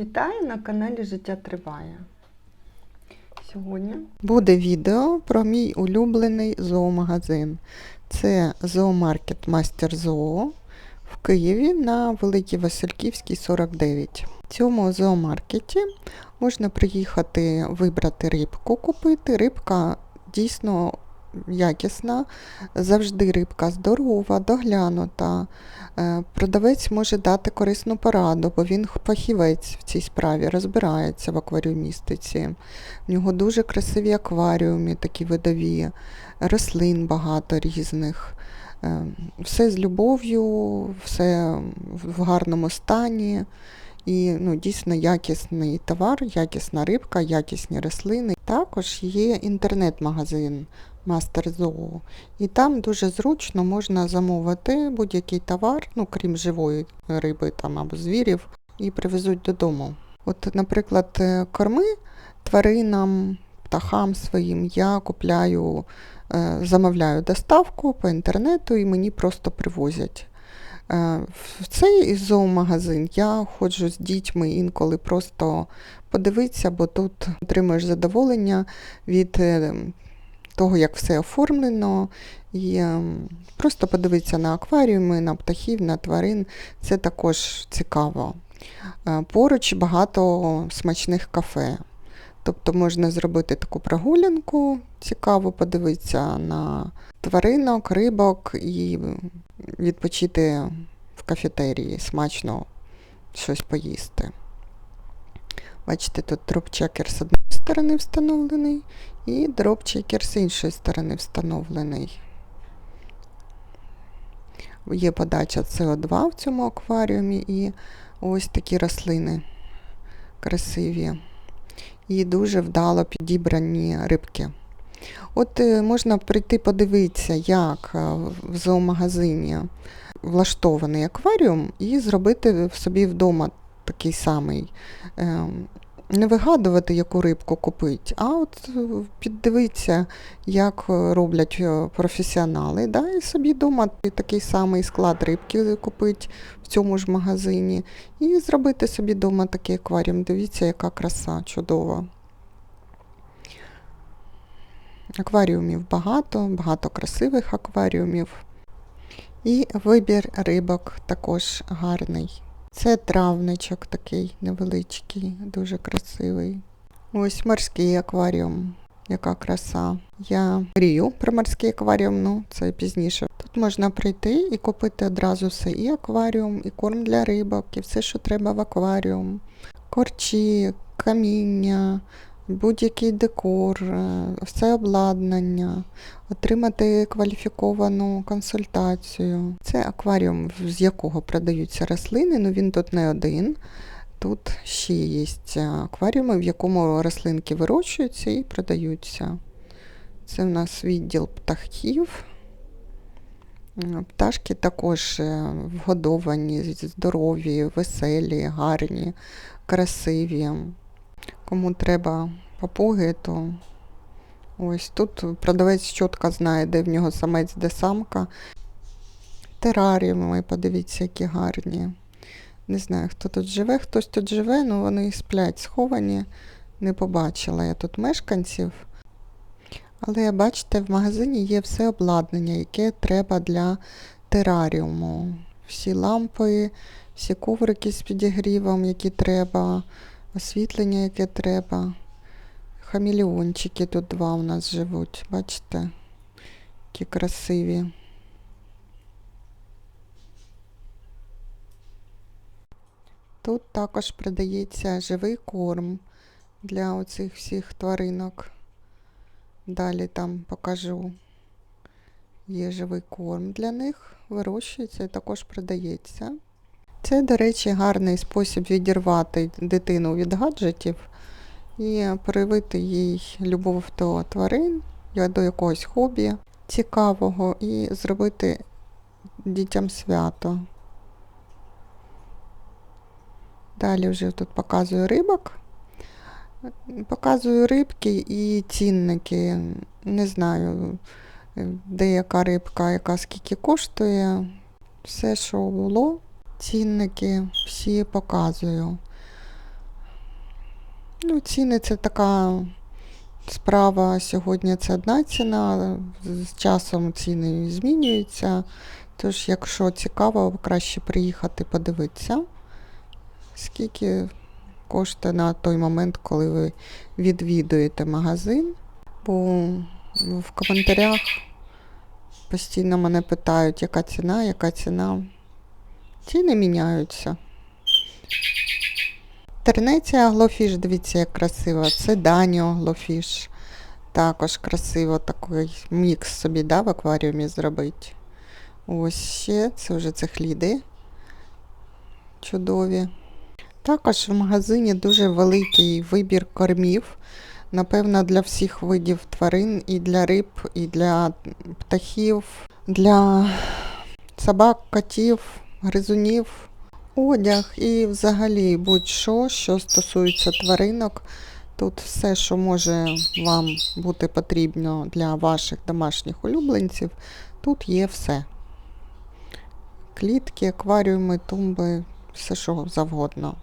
Вітаю на каналі Життя Триває. Сьогодні буде відео про мій улюблений зоомагазин. Це зоомаркет Мастер Зоо в Києві на Великій Васильківській 49. В цьому зоомаркеті можна приїхати вибрати рибку, купити. Рибка дійсно якісна, завжди рибка здорова, доглянута. Е, Продавець може дати корисну пораду, бо він фахівець в цій справі, розбирається в акваріумістиці. В нього дуже красиві акваріуми, такі видові, рослин багато різних. Е, Все з любов'ю, все в гарному стані. І ну, дійсно якісний товар, якісна рибка, якісні рослини. Також є інтернет-магазин Мастер Зоо. І там дуже зручно можна замовити будь-який товар, ну крім живої риби там, або звірів, і привезуть додому. От, наприклад, е, корми тваринам, птахам своїм я купляю, е, замовляю доставку по інтернету і мені просто привозять. Е, В цей зоомагазин я ходжу з дітьми інколи просто подивитися, бо тут отримуєш задоволення від того, як все оформлено, і ем, просто подивитися на акваріуми, на птахів, на тварин. Це також цікаво. Е, Поруч багато смачних кафе. Тобто можна зробити таку прогулянку, цікаво подивитися на тваринок, рибок і відпочити в кафетерії, смачно щось поїсти. Бачите, тут дропчекер з однієї сторони встановлений і дропчекер з іншої сторони встановлений. Є подача СО2 в цьому акваріумі і ось такі рослини красиві і дуже вдало підібрані рибки. От е, можна прийти подивитися, як е, в зоомагазині влаштований акваріум, і зробити собі вдома такий самий. Ем, Не вигадувати, яку рибку купити, а от е, піддивитися, як е, роблять е, професіонали, да, і собі вдома такий самий склад рибки купити в цьому ж магазині, і зробити собі вдома такий акваріум. Дивіться, яка краса чудова. Акваріумів багато, багато красивих акваріумів. І вибір рибок також гарний. Це травничок такий невеличкий, дуже красивий. Ось морський акваріум. Яка краса. Я мрію про морський акваріум, ну це пізніше. Тут можна прийти і купити одразу все. І акваріум, і корм для рибок, і все, що треба в акваріум. Корчі, каміння, будь-який декор, е, все обладнання, отримати кваліфіковану консультацію. Це акваріум, з якого продаються рослини, ну він тут не один. Тут ще є акваріуми, в якому рослинки вирощуються і продаються. Це в нас відділ птахів. Пташки також е, вгодовані, здорові, веселі, гарні, красиві. Кому треба папуги, то ось тут продавець чітко знає, де в нього самець, де самка. Тераріуми, подивіться, які гарні. Не знаю, хто тут живе, хтось тут живе, але вони сплять сховані. Не побачила я тут мешканців. Але бачите, в магазині є все обладнання, яке треба для тераріуму. Всі лампи, всі коврики з підігрівом, які треба, освітлення, яке треба. Хамілеончики тут два у нас живуть, бачите, які красиві. Тут також продається живий корм для оцих всіх тваринок. Далі там покажу. Є живий корм для них, вирощується і також продається. Це, до речі, гарний спосіб відірвати дитину від гаджетів і проявити їй любов до тварин, до якогось хобі цікавого і зробити дітям свято. Далі вже тут показую рибок. Показую рибки і цінники. Не знаю, де яка рибка, яка скільки коштує. Все, що було, цінники всі показую. Ну, ціни це така справа. Сьогодні це одна ціна, з часом ціни змінюються. Тож, якщо цікаво, краще приїхати подивитися, скільки коштує на той момент, коли ви відвідуєте магазин. Бо в коментарях постійно мене питають, яка ціна, яка ціна. Ціни міняються. Тернеція Глофіш, дивіться, як красиво. Це Даніо Глофіш. Також красиво такий мікс собі да, в акваріумі зробити. Ось ще, це вже цихліди чудові. Також в магазині дуже великий вибір кормів. Напевно, для всіх видів тварин, і для риб, і для птахів, для собак, котів, гризунів, одяг і взагалі будь-що, що стосується тваринок. Тут все, що може вам бути потрібно для ваших домашніх улюбленців, тут є все. Клітки, акваріуми, тумби, все що завгодно.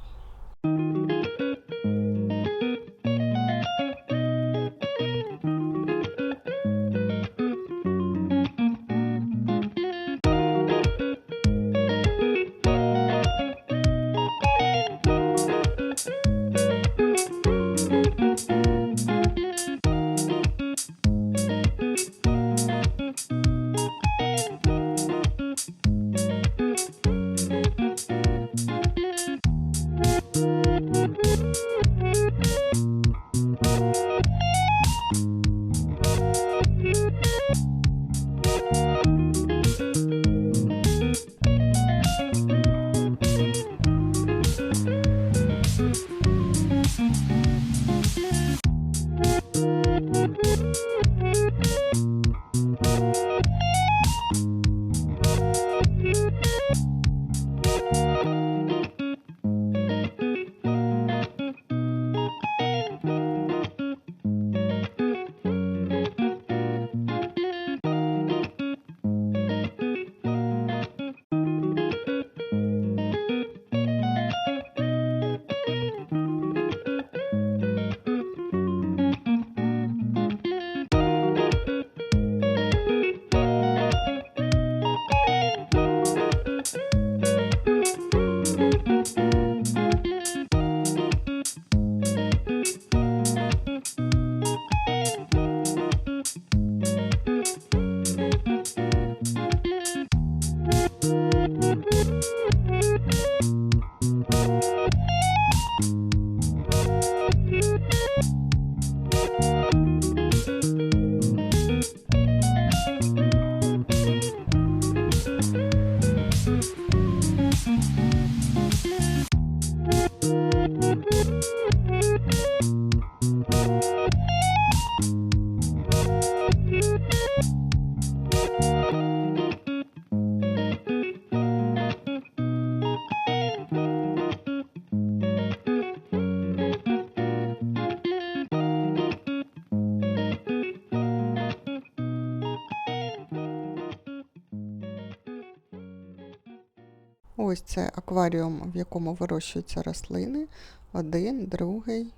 Ось це акваріум, в якому вирощуються рослини. Один, другий.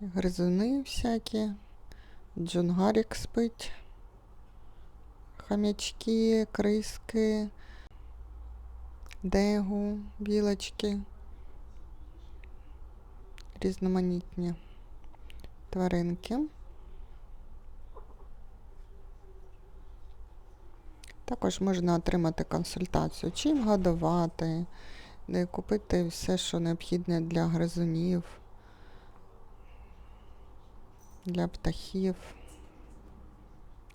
Гризуни всякі. Джунгарік спить. Хам'ячки, криски, дегу, білочки. Різноманітні тваринки. Також можна отримати консультацію, чим годувати, де купити все, що необхідне для гризунів, для птахів,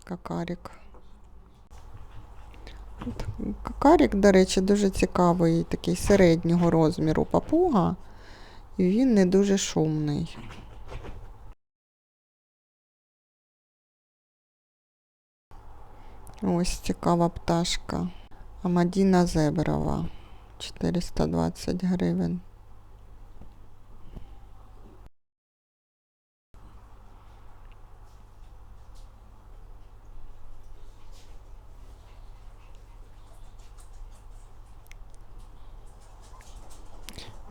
какарік. Какарік, до речі, дуже цікавий, такий середнього розміру папуга, і він не дуже шумний. Ось цікава пташка. Амадіна Зеброва. 420 гривень.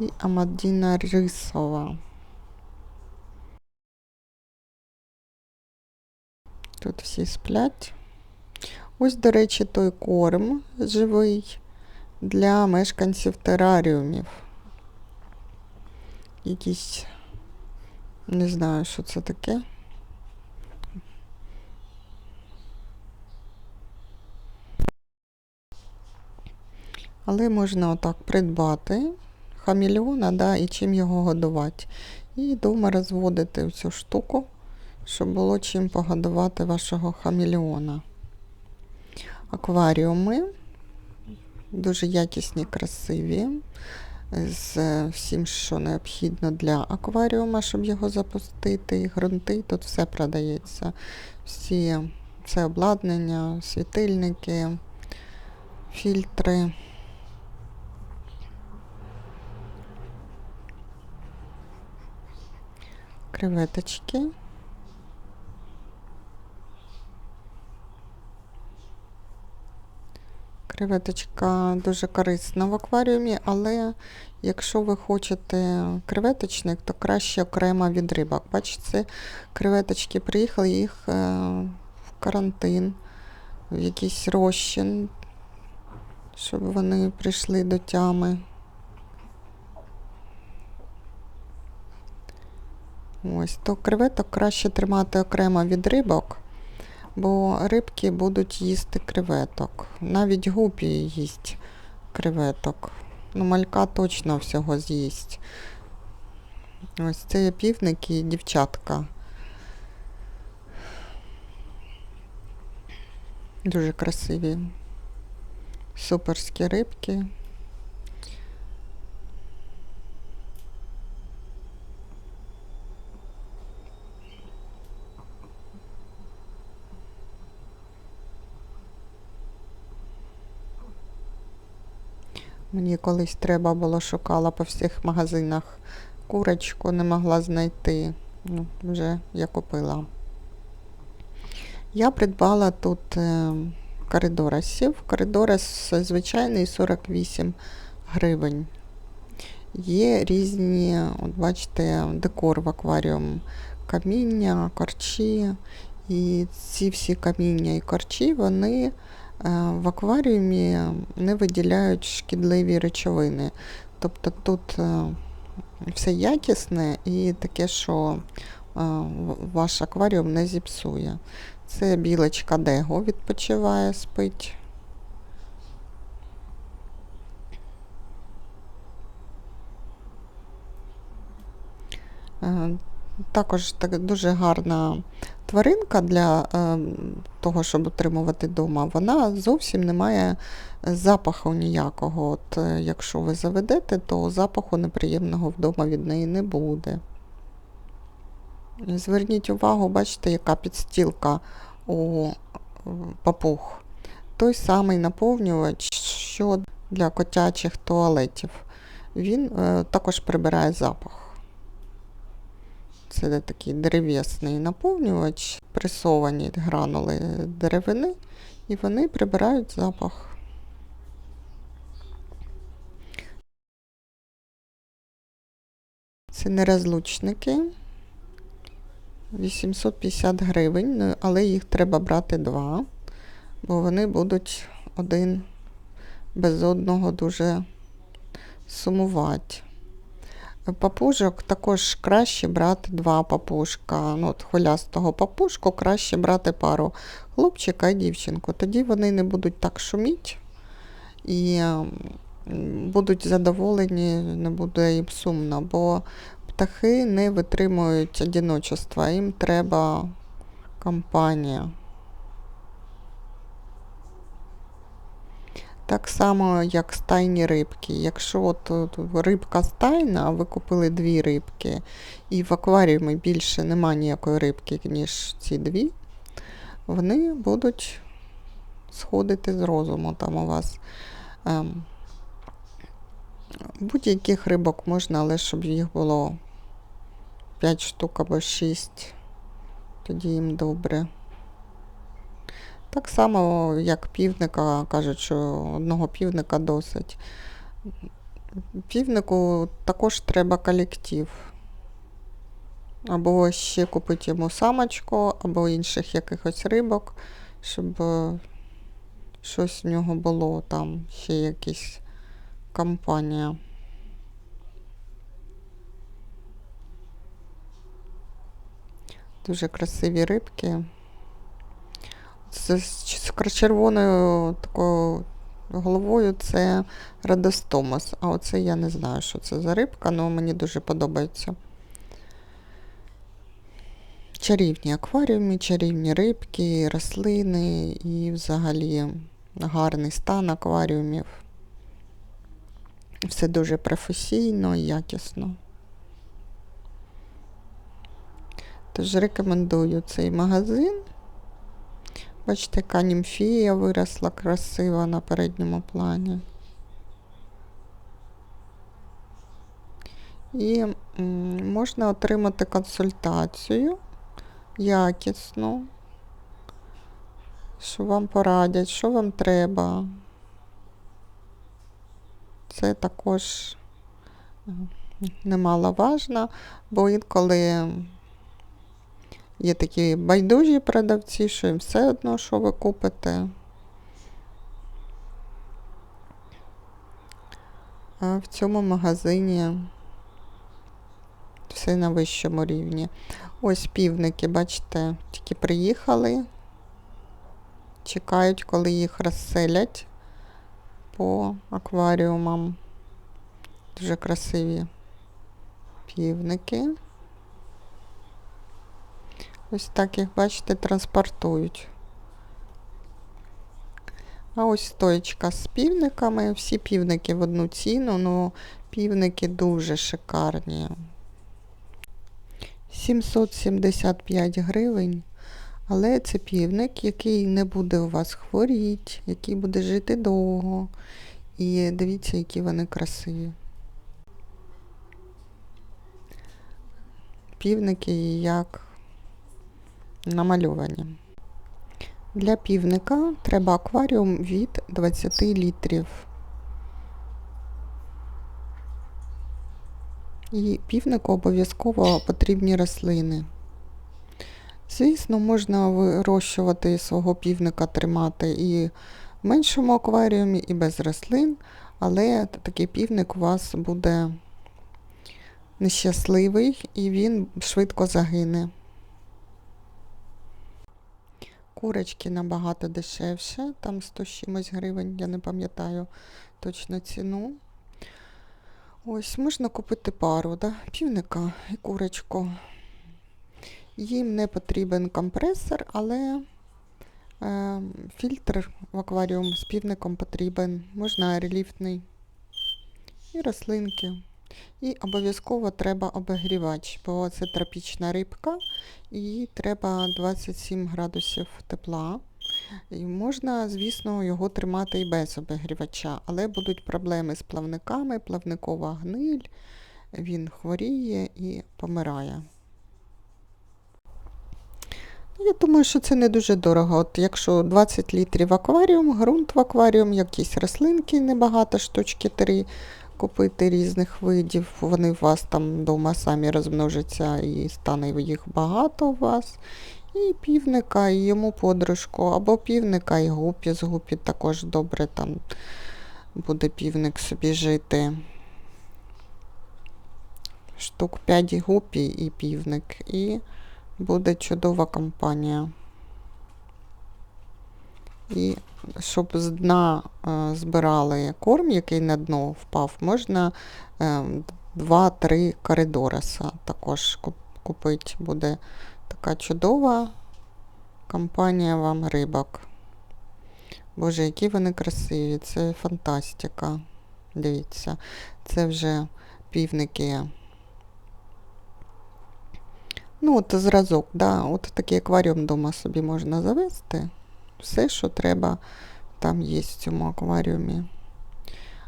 і Амадіна Рисова. Тут всі сплять. Ось, до речі, той корм живий для мешканців тераріумів. Якісь, не знаю, що це таке. Але можна отак придбати хамільона, да, і чим його годувати. І вдома розводити цю штуку, щоб було чим погодувати вашого хамільона. Акваріуми дуже якісні, красиві. З всім, що необхідно для акваріума, щоб його запустити. І ґрунти, тут все продається. Всі, все обладнання, світильники, фільтри. Креветочки. Креветочка дуже корисна в акваріумі, але якщо ви хочете креветочник, то краще окремо від рибок. Бачите, креветочки приїхали їх е, в карантин, в якийсь розчин, щоб вони прийшли до тями. Ось, то креветок краще тримати окремо від рибок, бо рибки будуть їсти креветок. Навіть гупі їсть креветок. Ну, малька точно всього з'їсть. Ось це є півники і дівчатка. Дуже красиві. Суперські рибки. Мені колись треба було, шукала по всіх магазинах курочку, не могла знайти. Ну, вже я купила. Я придбала тут е, коридорасів. Коридорас звичайний 48 гривень. Є різні, от бачите, декор в акваріум, каміння, корчі. І ці всі каміння і корчі, вони в акваріумі не виділяють шкідливі речовини. Тобто тут е, все якісне і таке, що е, ваш акваріум не зіпсує. Це білочка Дего відпочиває, спить. Також так, дуже гарна тваринка для е, того, щоб утримувати вдома. Вона зовсім не має запаху ніякого. От, е, якщо ви заведете, то запаху неприємного вдома від неї не буде. Зверніть увагу, бачите, яка підстілка у е, папуг. Той самий наповнювач, що для котячих туалетів. Він е, також прибирає запах. Це такий дерев'ясний наповнювач, пресовані гранули деревини, і вони прибирають запах. Це нерозлучники. 850 гривень, ну, але їх треба брати два, бо вони будуть один без одного дуже сумувати. Папужок також краще брати два папушка. Ну, от хвилястого папушку краще брати пару хлопчика і дівчинку. Тоді вони не будуть так шуміти і будуть задоволені, не буде їм сумно, бо птахи не витримують одиночества, їм треба компанія. Так само, як стайні рибки. Якщо от, рибка стайна, а ви купили дві рибки, і в акваріумі більше нема ніякої рибки, ніж ці дві, вони будуть сходити з розуму там у вас. Ем, будь-яких рибок можна, але щоб їх було 5 штук або 6, тоді їм добре. Так само, як півника, кажуть, що одного півника досить. Півнику також треба колектив. Або ще купити йому самочку, або інших якихось рибок, щоб е, щось в нього було там, ще якась компанія. Дуже красиві рибки. З, з червоною такою головою це радостомос. А оце я не знаю, що це за рибка, але мені дуже подобається. Чарівні акваріуми, чарівні рибки, рослини і взагалі гарний стан акваріумів. Все дуже професійно і якісно. Тож рекомендую цей магазин. Бачите, яка німфія виросла красиво на передньому плані. І можна отримати консультацію якісну, що вам порадять, що вам треба. Це також е, немаловажно, бо інколи є такі байдужі продавці, що їм все одно, що ви купите. А в цьому магазині все на вищому рівні. Ось півники, бачите, тільки приїхали, чекають, коли їх розселять по акваріумам. Дуже красиві півники. Ось так їх, бачите, транспортують. А ось стоечка з півниками. Всі півники в одну ціну, але півники дуже шикарні. 775 гривень. Але це півник, який не буде у вас хворіти, який буде жити довго. І дивіться, які вони красиві. Півники як намальовані. Для півника треба акваріум від 20 літрів. І півнику обов'язково потрібні рослини. Звісно, можна вирощувати свого півника, тримати і в меншому акваріумі, і без рослин, але такий півник у вас буде нещасливий і він швидко загине. Курочки набагато дешевше, там 100 з чимось гривень, я не пам'ятаю точно ціну. Ось, можна купити пару, да? півника і курочку. Їм не потрібен компресор, але е, фільтр в акваріум з півником потрібен. Можна реліфтний і рослинки. І обов'язково треба обігрівач, бо це тропічна рибка, і треба 27 градусів тепла. І можна, звісно, його тримати і без обігрівача, але будуть проблеми з плавниками, плавникова гниль, він хворіє і помирає. Я думаю, що це не дуже дорого. От Якщо 20 літрів акваріум, ґрунт в акваріум, якісь рослинки, небагато, штучки 3 купити різних видів, вони у вас там вдома самі розмножаться і стане їх багато у вас. І півника, і йому подружку, або півника і гупі. З гупі також добре там буде півник собі жити. Штук 5 гупі і півник. І буде чудова компанія. І щоб з дна е, збирали корм, який на дно впав, можна е, 2-3 коридореса також купити. Буде така чудова компанія вам рибок. Боже, які вони красиві, це фантастика. Дивіться, це вже півники. Ну, от зразок, да, от такий акваріум вдома собі можна завести. Все, що треба, там є в цьому акваріумі.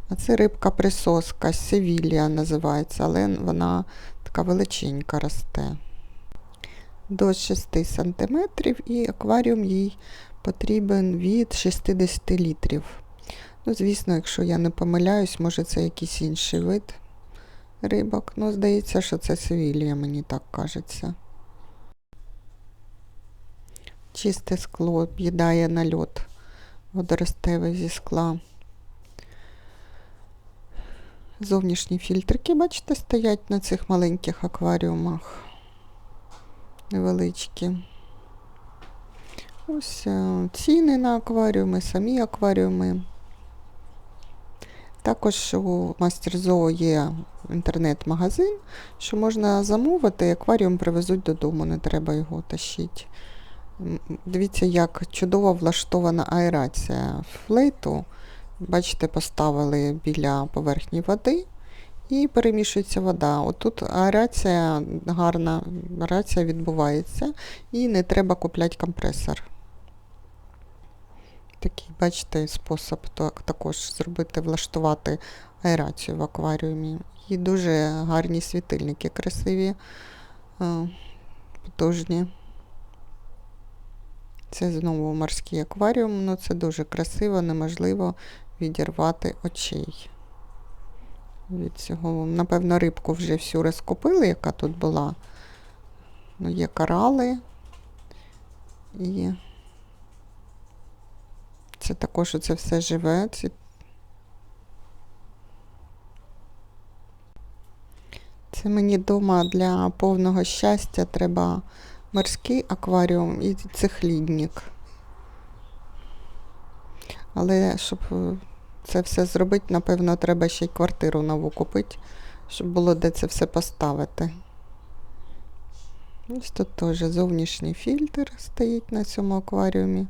А це рибка присоска, Севілія називається, але вона така величенька росте. До 6 см і акваріум їй потрібен від 60 літрів. Ну, звісно, якщо я не помиляюсь, може це якийсь інший вид рибок. Ну, здається, що це Севілія, мені так кажеться. Чисте скло об'їдає нальот водоростевий зі скла. Зовнішні фільтрики, бачите, стоять на цих маленьких акваріумах. Невеличкі. Ось е, ціни на акваріуми, самі акваріуми. Також у Мастер Зоо є інтернет-магазин, що можна замовити, і акваріум привезуть додому, не треба його тащити. Дивіться, як чудово влаштована аерація флейту. Бачите, поставили біля поверхні води і перемішується вода. Отут аерація гарна, аерація відбувається і не треба купляти компресор. Такий, бачите, спосіб так, також зробити, влаштувати аерацію в акваріумі. І дуже гарні світильники, красиві, е, потужні. Це знову морський акваріум, ну це дуже красиво, неможливо відірвати очей. Від цього, напевно, рибку вже всю розкупили, яка тут була. Ну, є корали. І це також це все живе. Ці... Це мені вдома для повного щастя треба морський акваріум і цихлідник. Але щоб е, це все зробити, напевно, треба ще й квартиру нову купити, щоб було де це все поставити. Ось тут теж зовнішній фільтр стоїть на цьому акваріумі.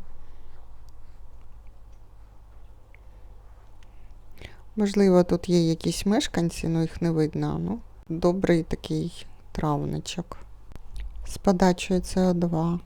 Можливо, тут є якісь мешканці, але їх не видно. Ну, добрий такий травничок з подачею СО2.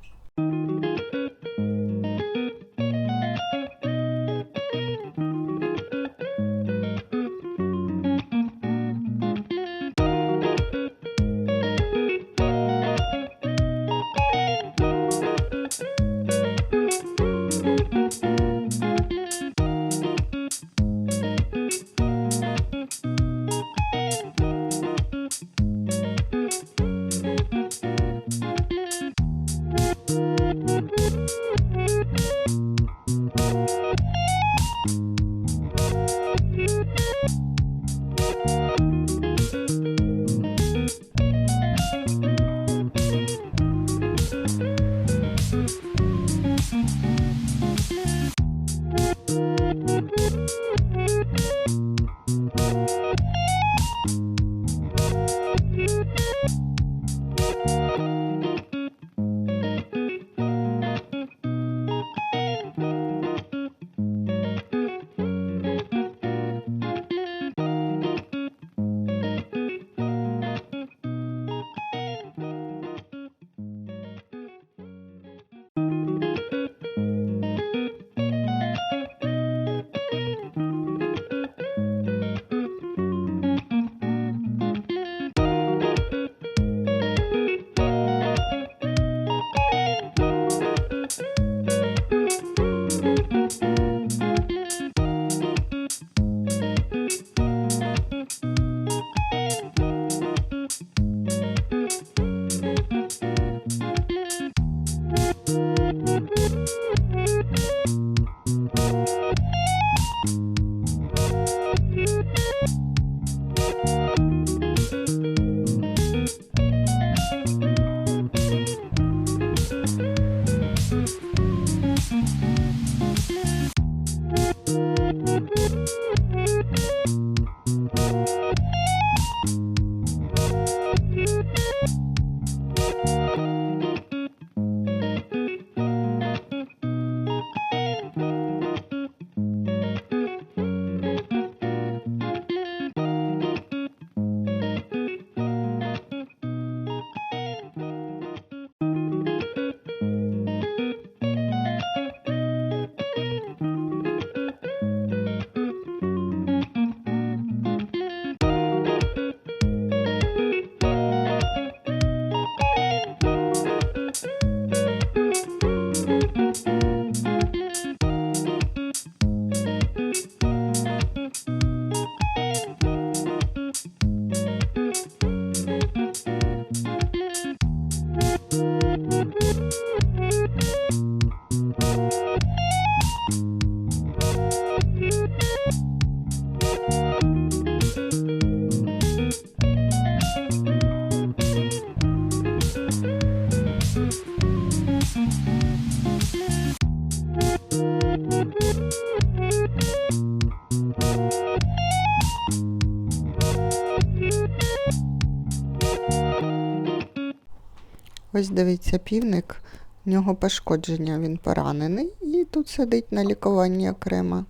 Ось дивіться, півник, в нього пошкодження, він поранений і тут сидить на лікуванні окремо.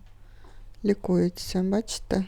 Лікується, бачите?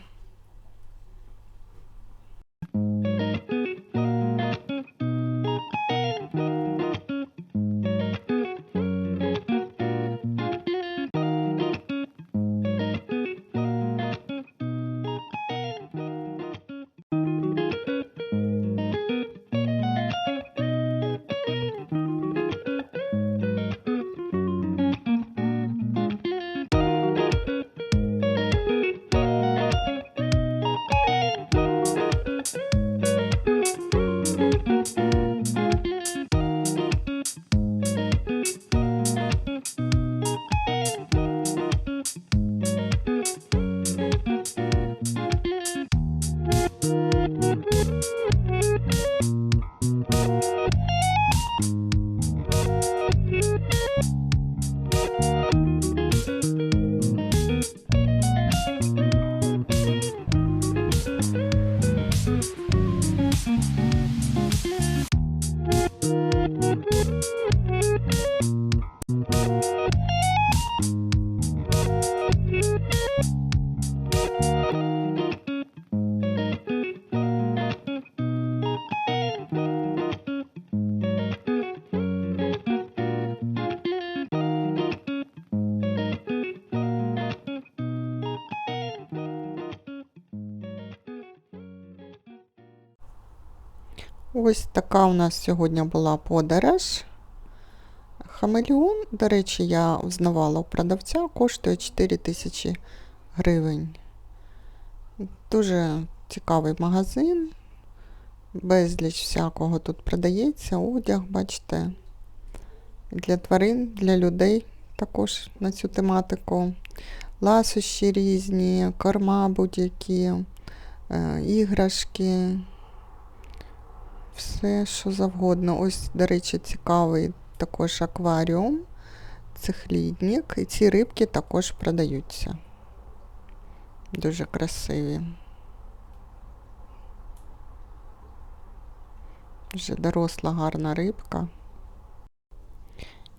Ось така у нас сьогодні була подорож. Хамелеон, до речі, я взнавала у продавця, коштує 4 тисячі гривень. Дуже цікавий магазин. Безліч всякого тут продається, одяг, бачите. Для тварин, для людей також на цю тематику. Ласощі різні, корма будь-які, е, іграшки все, що завгодно. Ось, до речі, цікавий також акваріум, цихлідник. І ці рибки також продаються. Дуже красиві. Вже доросла гарна рибка.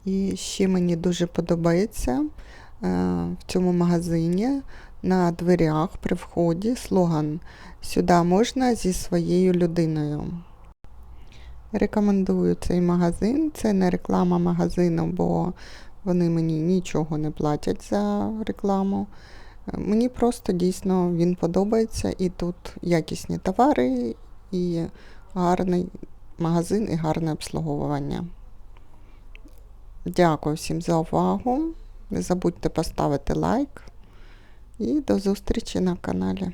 І ще мені дуже подобається е, в цьому магазині на дверях при вході слоган Сюди можна зі своєю людиною. Рекомендую цей магазин. Це не реклама магазину, бо вони мені нічого не платять за рекламу. Мені просто дійсно він подобається і тут якісні товари, і гарний магазин, і гарне обслуговування. Дякую всім за увагу. Не забудьте поставити лайк і до зустрічі на каналі.